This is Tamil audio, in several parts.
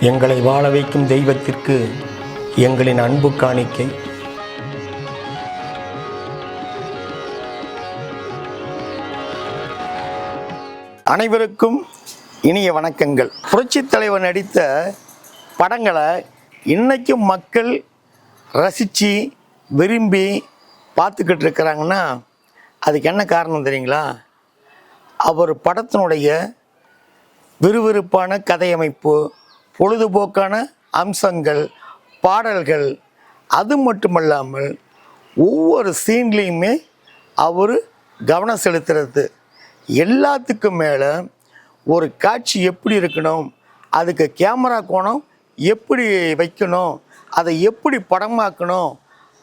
எங்களை வாழ வைக்கும் தெய்வத்திற்கு எங்களின் அன்பு காணிக்கை. அனைவருக்கும் இனிய வணக்கங்கள். புரட்சித் தலைவர் நடித்த படங்களை இன்றைக்கும் மக்கள் ரசித்து விரும்பி பார்த்துக்கிட்டு இருக்கிறாங்கன்னா அதுக்கு என்ன காரணம் தெரியுங்களா? அவர் படத்தினுடைய விறுவிறுப்பான கதையமைப்பு பொழுதுபோக்கான அம்சங்கள் பாடல்கள் அது மட்டுமல்லாமல் ஒவ்வொரு சீன்லேயுமே அவர் கவனம் செலுத்துறது. எல்லாத்துக்கும் மேலே ஒரு காட்சி எப்படி இருக்கணும் அதுக்கு கேமரா கோணம் எப்படி வைக்கணும் அதை எப்படி படமாக்கணும்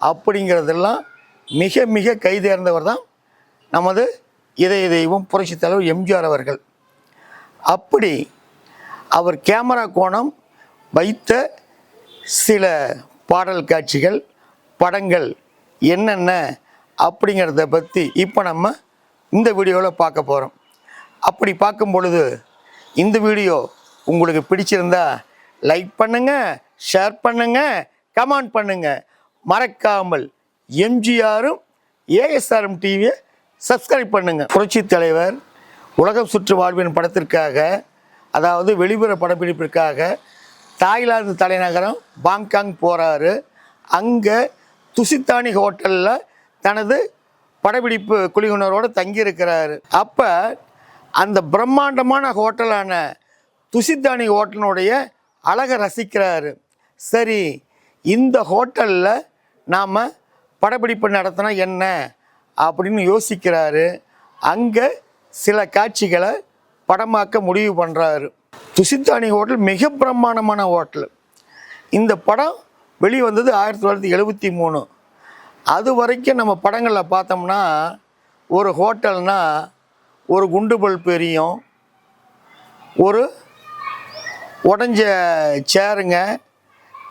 அப்படிங்கிறதெல்லாம் மிக மிக கைதேர்ந்தவர் தான் நமது இதய தெய்வம் புரட்சித் தலைவர் எம்ஜிஆர் அவர்கள். அப்படி அவர் கேமரா கோணம் வைத்த சில பாடல் காட்சிகள் படங்கள் என்னென்ன அப்படிங்கிறத பற்றி இப்போ நம்ம இந்த வீடியோவில் பார்க்க போகிறோம் அப்படி பார்க்கும் பொழுது இந்த வீடியோ உங்களுக்கு பிடிச்சிருந்தா லைக் பண்ணுங்கள் ஷேர் பண்ணுங்கள் கமெண்ட் பண்ணுங்கள் மறக்காமல் எம்ஜிஆரும் ஏஎஸ்ஆர்எம் டிவியை சப்ஸ்கிரைப் பண்ணுங்கள் புரட்சி தலைவர் உலகம் சுற்று வாழ்வின் படத்திற்காக அதாவது வெளிப்புற படப்பிடிப்பிற்காக தாய்லாந்து தலைநகரம் பாங்காங் போகிறாரு அங்கே துசித்தானி ஹோட்டலில் தனது படப்பிடிப்பு குழுவினரோடு தங்கியிருக்கிறாரு. அப்போ அந்த பிரம்மாண்டமான ஹோட்டலான துசித்தானி ஹோட்டலினுடைய அழகை ரசிக்கிறாரு. சரி இந்த ஹோட்டலில் நாம் படப்பிடிப்பு நடத்தினா என்ன? அப்படின்னு யோசிக்கிறாரு. அங்கே சில காட்சிகளை படமாக்க முடிவு பண்ணுறாரு துசித்தானி ஹோட்டல் மிக பிரம்மாண்டமான ஹோட்டல். இந்த படம் வெளிவந்தது ஆயிரத்தி தொள்ளாயிரத்தி எழுபத்தி மூணு. அது வரைக்கும் நம்ம படங்களில் பார்த்தோம்னா ஒரு ஹோட்டல்னால் ஒரு குண்டு பல்ப் எரியும் ஒரு உடஞ்ச சேருங்க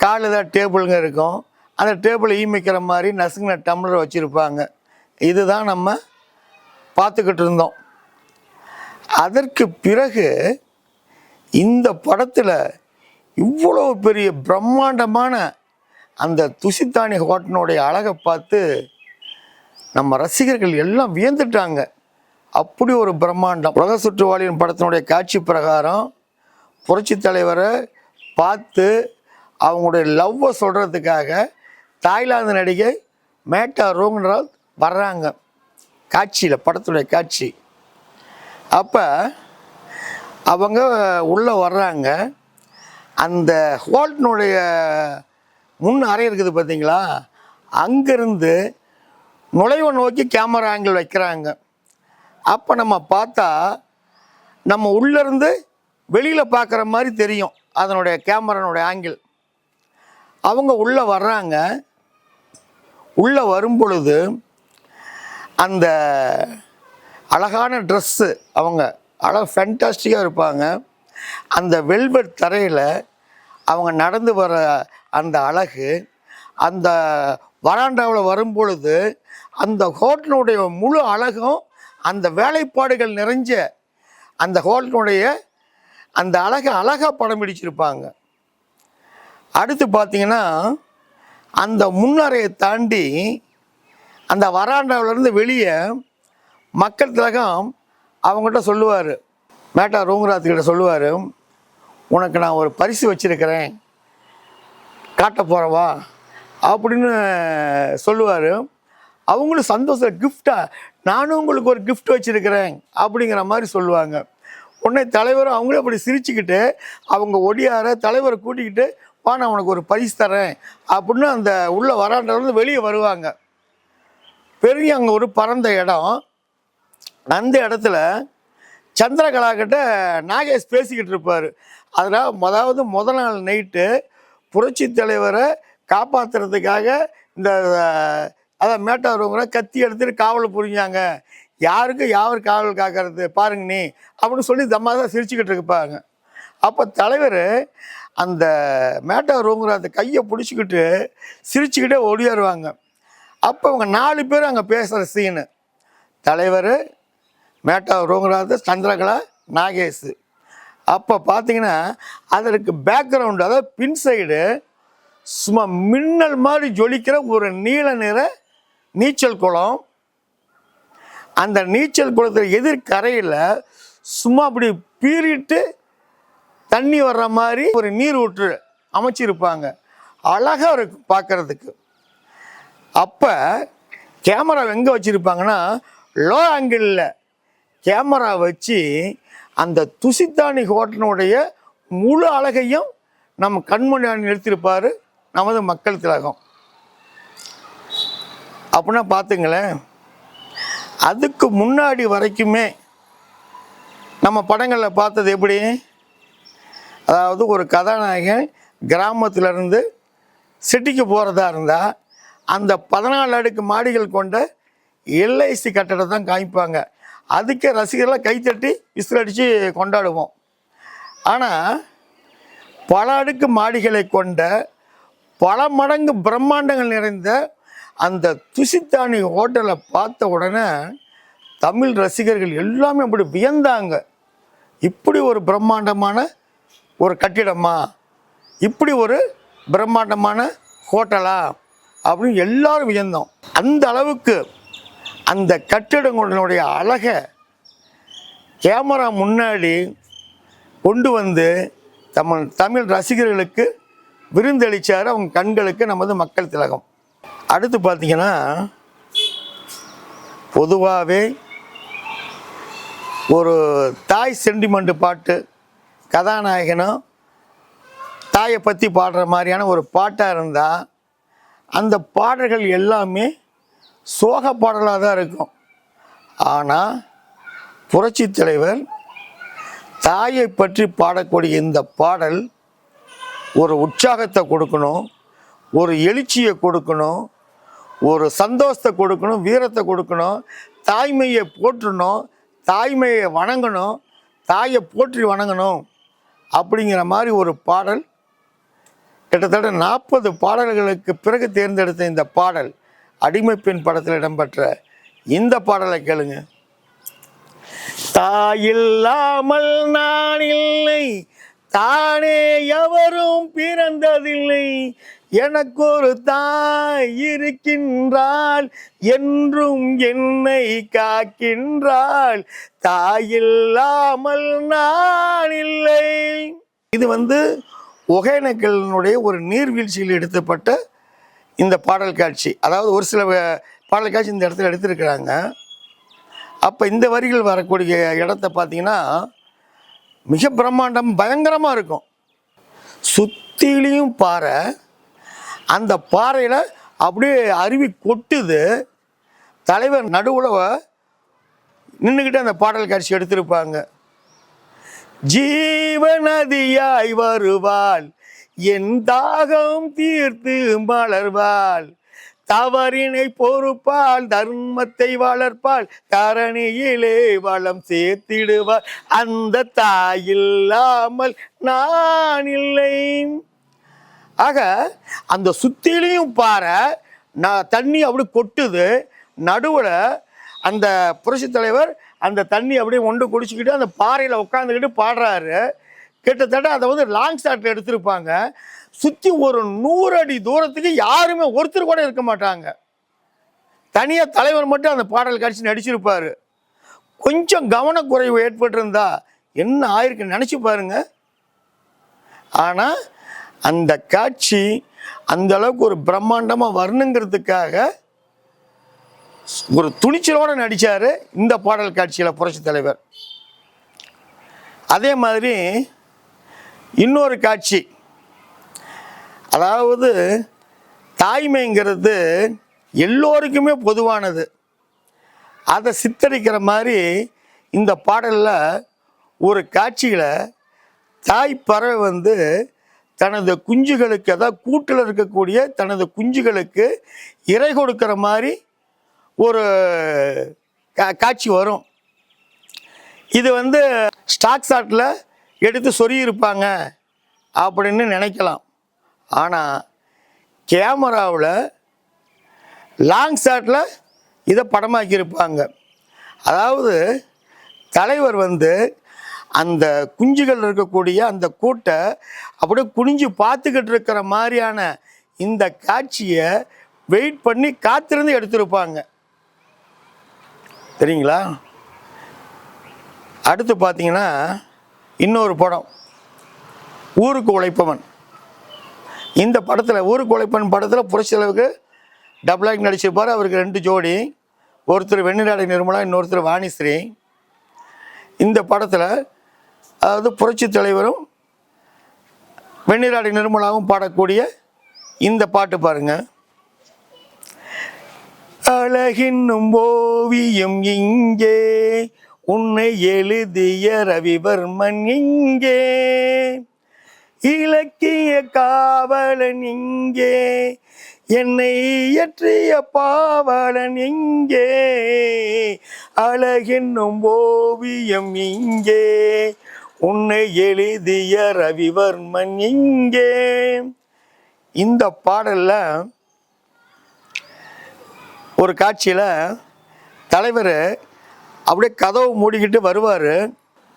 காலில் தான் டேபிளுங்க இருக்கும். அந்த டேபிள் ஈமிக்கிற மாதிரி நசுங்கின டம்ளர் வச்சுருப்பாங்க. இதுதான் நம்ம பார்த்துக்கிட்டு இருந்தோம். அதற்கு பிறகு இந்த படத்தில் இவ்வளோ பெரிய பிரம்மாண்டமான அந்த துசித்தானி ஹோட்டனுடைய அழகை பார்த்து நம்ம ரசிகர்கள் எல்லாம் வியந்துட்டாங்க. அப்படி ஒரு பிரம்மாண்டம். உலக சுற்றுவாளியின் படத்தினுடைய காட்சி பிரகாரம் புரட்சி தலைவரை பார்த்து அவங்களுடைய லவ்வை சொல்கிறதுக்காக தாய்லாந்து நடிகை மேட்டா ரோங்கரால் வர்றாங்க. காட்சியில் படத்துடைய காட்சி. அப்போ அவங்க உள்ளே வர்றாங்க. அந்த ஹோட்டனுடைய முன் அறை இருக்குது பார்த்தீங்களா அங்கேருந்து நுழைவை நோக்கி கேமரா ஆங்கிள் வைக்கிறாங்க. அப்போ நம்ம பார்த்தா நம்ம உள்ளேருந்து வெளியில் பார்க்குற மாதிரி தெரியும் அதனுடைய கேமரானுடைய ஆங்கிள். அவங்க உள்ளே வர்றாங்க. உள்ளே வரும் பொழுது அந்த அழகான ட்ரெஸ்ஸு அவங்க அழகாக ஃபென்டாஸ்டிக்காக இருப்பாங்க. அந்த வெல்வெட் தரையில் அவங்க நடந்து வர அந்த அழகு அந்த வராண்டாவில் வரும் பொழுது அந்த ஹோட்டலுடைய முழு அழகும் அந்த வேலைப்பாடுகள் நிறைஞ்ச அந்த ஹோட்டலுடைய அந்த அழகை அழகாக படம் பிடிச்சிருப்பாங்க. அடுத்து பார்த்தீங்கன்னா அந்த முன்னறையை தாண்டி அந்த வராண்டாவிலேருந்து வெளியே மக்கள் திலகம் அவங்ககிட்ட சொல்லுவார். மேட்டா ரோங்கராஜ் சொல்லுவார் உனக்கு நான் ஒரு பரிசு வச்சுருக்கிறேன். காட்ட போகிறவா அப்படின்னு சொல்லுவார். அவங்களும் சந்தோஷம் கிஃப்டாக நானும் உங்களுக்கு ஒரு கிஃப்ட் வச்சுருக்கிறேன். அப்படிங்கிற மாதிரி சொல்லுவாங்க. உடனே தலைவரும் அவங்களும் அப்படி சிரிச்சுக்கிட்டு அவங்க ஒடியார தலைவரை கூட்டிக்கிட்டு வா நான் உனக்கு ஒரு பரிசு தரேன். அப்படின்னு அந்த உள்ளே வராண்டவங்க வெளியே வருவாங்க. பெரிய அங்கே ஒரு பரந்த இடம். அந்த இடத்துல சந்திரகலா கிட்ட நாகேஷ் பேசிக்கிட்டு இருப்பார். அதனால் அதாவது முத நாள் நைட்டு புரட்சி தலைவரை காப்பாற்றுறதுக்காக இந்த அதான் மேட்டாருங்கிற கத்தி எடுத்துட்டு காவல் புரிஞ்சாங்க. யாருக்கு யார் காவல் காக்கிறது பாருங்க நீ அப்படின்னு சொல்லி தம்மாதான் சிரிச்சுக்கிட்டு இருப்பாங்க. அப்போ தலைவர் அந்த மேட்டாருங்கிற அந்த கையை பிடிச்சிக்கிட்டு சிரிச்சுக்கிட்டே ஓடியாருவாங்க. அப்போ அவங்க நாலு பேர் அங்கே பேசுகிற சீனு தலைவர் மேட்டா ரோங்கநாத் சந்திரகலா நாகேஷ். அப்போ பார்த்தீங்கன்னா அதற்கு பேக்ரவுண்டு அதாவது பின் சைடு சும்மா மின்னல் மாதிரி ஜொலிக்கிற ஒரு நீல நிற நீச்சல் குளம். அந்த நீச்சல் குளத்தில் எதிர்கரையில் சும்மா அப்படி பீறிட்டு தண்ணி வர்ற மாதிரி ஒரு நீர் ஊற்று அமைச்சிருப்பாங்க. அழகாக இருக்கும் பார்க்கறதுக்கு அப்போ கேமரா எங்கே வச்சுருப்பாங்கன்னா லோ. ஆங்கிளில் கேமரா வச்சு அந்த துசித்தானி ஹோட்டலுடைய முழு அழகையும் நம்ம கண்மணி நிறுத்தியிருப்பார் நமது மக்கள் திலகம். அப்படின்னா பார்த்துங்களேன். அதுக்கு முன்னாடி வரைக்குமே நம்ம படங்களில் பார்த்தது எப்படி? அதாவது ஒரு கதாநாயகன் கிராமத்திலேருந்து சிட்டிக்கு போகிறதா இருந்தால் அந்த பதினாலு அடுக்கு மாடிகள் கொண்ட எல்ஐசி கட்டடம் தான் காமிப்பாங்க. அதுக்கே ரசிகர்லாம் கைத்தட்டி விசில் அடித்து கொண்டாடுவோம். ஆனால் பல அடுக்கு மாடிகளை கொண்ட பல மடங்கு பிரம்மாண்டங்கள் நிறைந்த அந்த துசித்தானி ஹோட்டலை பார்த்த உடனே தமிழ் ரசிகர்கள் எல்லாமே அப்படி வியந்தாங்க. இப்படி ஒரு பிரம்மாண்டமான ஒரு கட்டிடமா? இப்படி ஒரு பிரம்மாண்டமான ஹோட்டலா? அப்படின்னு எல்லாரும் வியந்தோம். அந்த அளவுக்கு அந்த கட்டிடங்களுடைய அழகை கேமரா முன்னாடி கொண்டு வந்து தம் தமிழ் ரசிகர்களுக்கு விருந்தளிச்சார். அவங்க கண்களுக்கு நமது மக்கள் திலகம். அடுத்து பார்த்தீங்கன்னா பொதுவாகவே ஒரு தாய் சென்டிமெண்ட்டு பாட்டு கதாநாயகனும் தாயை பற்றி பாடுற மாதிரியான ஒரு பாட்டாக இருந்தால் அந்த பாடல்கள் எல்லாமே சோக பாடலாக தான் இருக்கும். ஆனால் புரட்சி தலைவர் தாயை பற்றி பாடக்கூடிய இந்த பாடல் ஒரு உற்சாகத்தை கொடுக்கணும் ஒரு எழுச்சியை கொடுக்கணும் ஒரு சந்தோஷத்தை கொடுக்கணும் வீரத்தை கொடுக்கணும் தாய்மையை போற்றணும் தாய்மையை வணங்கணும் தாயை போற்றி வணங்கணும் அப்படிங்கிற மாதிரி ஒரு பாடல். கிட்டத்தட்ட நாற்பது பாடல்களுக்கு பிறகு தேர்ந்தெடுத்த இந்த பாடல். அடிமை பெண் படத்தில் இடம்பெற்ற இந்த பாடலை கேளுங்க. தாயில்லாமல் நான் இல்லை தானே எவரும் பிறந்ததில்லை எனக்கு ஒரு தாய் இருக்கின்றாள் என்றும் என்னை காக்கின்றாள். தாயில்லாமல் நான் இல்லை. இது வந்து ஒகேனக்கலினுடைய ஒரு நீர்வீழ்ச்சியில் எடுத்தப்பட்ட இந்த பாடல் காட்சி. அதாவது ஒரு சில பாடல் காட்சி இந்த இடத்துல எடுத்திருக்கிறாங்க. அப்போ இந்த வரிகள் வரக்கூடிய இடத்த பார்த்தீங்கன்னா மிக பிரம்மாண்டம் பயங்கரமாக இருக்கும். சுத்திலையும் பாறை அந்த பாறையில் அப்படியே அருவி கொட்டுது. தலைவர் நடுவில் நின்றுக்கிட்டு அந்த பாடல் காட்சி எடுத்திருப்பாங்க. ஜீவநதியாய் வருவாள் என் தாகம் தீர்த்து மலர்வாள். தவறினை பொறுப்பாள் தர்மத்தை வளர்ப்பாள். தரணியிலே வளம் சேர்த்திடுவாள். அந்த தாயில்லாமல் நான் இல்லை. ஆக அந்த சுத்திலையும் பாறை நான் தண்ணி அப்படி கொட்டுது. நடுவில் அந்த புரட்சி தலைவர் அந்த தண்ணி அப்படியே ஒன்று குடிச்சுக்கிட்டு அந்த பாறையில் உட்காந்துக்கிட்டு பாடுறாரு. கிட்டத்தட்ட அதை வந்து லாங் ஷாட்டில் எடுத்திருப்பாங்க. சுற்றி ஒரு நூறு அடி தூரத்துக்கு யாருமே ஒருத்தர் கூட இருக்க மாட்டாங்க. தனியாக தலைவர் மட்டும் அந்த பாடல் காட்சி நடிச்சிருப்பார். கொஞ்சம் கவனக்குறைவு ஏற்பட்டிருந்தா என்ன ஆயிருக்கு நினச்சி பாருங்க. ஆனால் அந்த காட்சி அந்த அளவுக்கு ஒரு பிரம்மாண்டமாக வரணுங்கிறதுக்காக ஒரு துணிச்சலோடு நடித்தார் இந்த பாடல் காட்சியில் புரட்சி தலைவர். அதே மாதிரி இன்னொரு காட்சி. அதாவது தாய்மைங்கிறது எல்லோருக்குமே பொதுவானது. அதை சித்தரிக்கிற மாதிரி இந்த பாடலில் ஒரு காட்சியில் தாய் பறவை வந்து தனது குஞ்சுகளுக்கு அதாவது கூட்டில் இருக்கக்கூடிய தனது குஞ்சுகளுக்கு இறை கொடுக்குற மாதிரி ஒரு கா காட்சி வரும். இது வந்து ஸ்டாக் ஷாட்டில் எடுத்து சொருகியிருப்பாங்க அப்படின்னு நினைக்கலாம். ஆனால் கேமராவில் லாங் ஷாட்டில் இதை படமாக்கியிருப்பாங்க. அதாவது தலைவர் வந்து அந்த குஞ்சுகள் இருக்கக்கூடிய அந்த கூட்டை அப்படியே குனிஞ்சு பார்த்துக்கிட்டு இருக்கிற மாதிரியான இந்த காட்சியை வெயிட் பண்ணி காத்திருந்து எடுத்திருப்பாங்க. சரிங்களா அடுத்து பார்த்தீங்கன்னா இன்னொரு படம் ஊருக்கு உழைப்பவன். இந்த படத்தில் ஊருக்கு உழைப்பவன் படத்தில் புரட்சியளவுக்கு டபுளாக நடிச்சிருப்பார். அவருக்கு ரெண்டு ஜோடி. ஒருத்தர் வெண்ணிலாடை நிர்மலா இன்னொருத்தர் வாணிஸ்ரீ. இந்த படத்தில் அதாவது புரட்சி தலைவரும் வெண்ணிராடை நிர்மலாவும் பாடக்கூடிய இந்த பாட்டு பாருங்க. அழகின்னும் ஓவியம் இங்கே. உன்னை எழுதிய ரவிவர்மன் இங்கே இலக்கிய காவலன் இங்கே என்னை இயற்றிய பாவலன் இங்கே அழகென்னும் ஓவியம் இங்கே. உன்னை எழுதிய ரவிவர்மன் இங்கே. இந்த பாடல்ல ஒரு காட்சியில் தலைவர் அப்படியே கதவு மூடிக்கிட்டு வருவார்.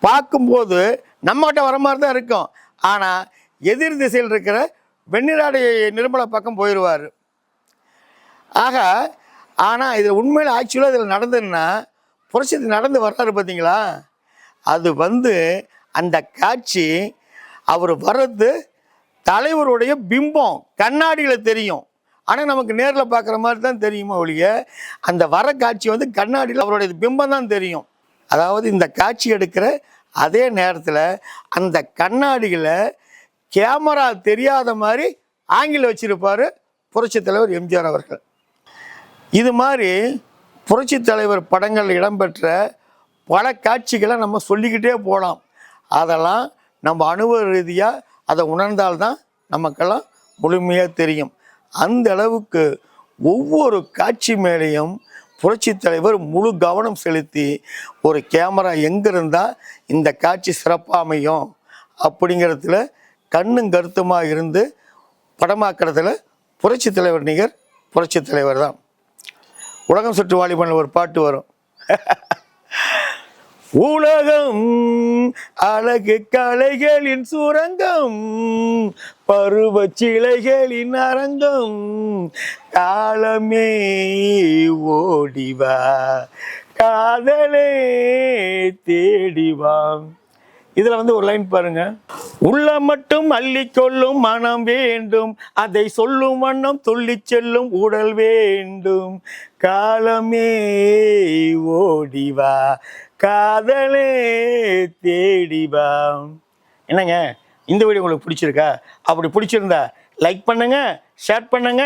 பார்க்கும்போது நம்மகிட்ட வர மாதிரி தான் இருக்கும். ஆனால் எதிர் திசையில் இருக்கிற வெண்ணிராடை நிர்மலா பக்கம் போயிடுவார் ஆக ஆனால் இது உண்மையில் ஆக்சுவலாக இதில் நடந்ததுன்னா புரட்சி நடந்து வர்றாரு பார்த்தீங்களா அது வந்து அந்த காட்சி அவர் வர்றது தலைவருடைய பிம்பம் கண்ணாடியில் தெரியும். ஆனால் நமக்கு நேரில் பார்க்குற மாதிரி தான் தெரியுமா ஒழிய அந்த வர காட்சி வந்து கண்ணாடியில் அவருடைய பிம்பம் தான் தெரியும். அதாவது இந்த காட்சி எடுக்கிற அதே நேரத்தில் அந்த கண்ணாடியில் கேமரா தெரியாத மாதிரி ஆங்கில வச்சிருப்பார் புரட்சி தலைவர் எம்ஜிஆர் அவர்கள். இது மாதிரி புரட்சித் தலைவர் படங்கள் இடம்பெற்ற பல காட்சிகளை நம்ம சொல்லிக்கிட்டே போகலாம் அதெல்லாம் நம்ம அனுபவ ரீதியாக அதை உணர்ந்தால்தான் நமக்கெல்லாம் முழுமையாக தெரியும். அந்த அளவுக்கு ஒவ்வொரு காட்சி மேலேயும் புரட்சித் தலைவர் முழு கவனம் செலுத்தி ஒரு கேமரா எங்கே இருந்தால் இந்த காட்சி சிறப்பாக அமையும் அப்படிங்கிறதுல கண்ணும் கருத்துமாக இருந்து படமாக்கிறதுல புரட்சி தலைவர் நிகர் புரட்சித் தலைவர் தான். உலகம் சுற்று வாலிபனில் ஒரு பாட்டு வரும். உலகம் அழகு கலைகளின் சுரங்கம் பருவ சிலைகளின் அரங்கம். காலமே ஓடிவா காதலே தேடிவா. இதில் வந்து ஒரு லைன் பாருங்க. உள்ள மட்டும் அள்ளிக்கொள்ளும் மனம் வேண்டும். அதை சொல்லும் வண்ணம் துள்ளி செல்லும் உடல் வேண்டும். காலமே ஓடிவா காதலே தேடிவா என்னங்க? இந்த வீடியோ உங்களுக்கு பிடிச்சிருக்கா? அப்படி பிடிச்சிருந்தா லைக் பண்ணுங்க ஷேர் பண்ணுங்க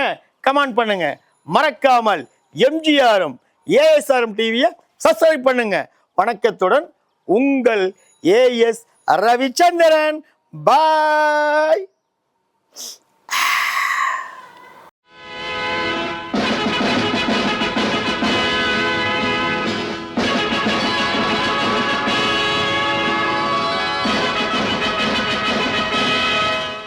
கமெண்ட் பண்ணுங்க. மறக்காமல் எம்ஜிஆரும் ஏஎஸ்ஆரும் டிவியை சப்ஸ்கிரைப் பண்ணுங்க. வணக்கத்துடன் உங்கள் ஏஎஸ் ரவிச்சந்திரன் பாய்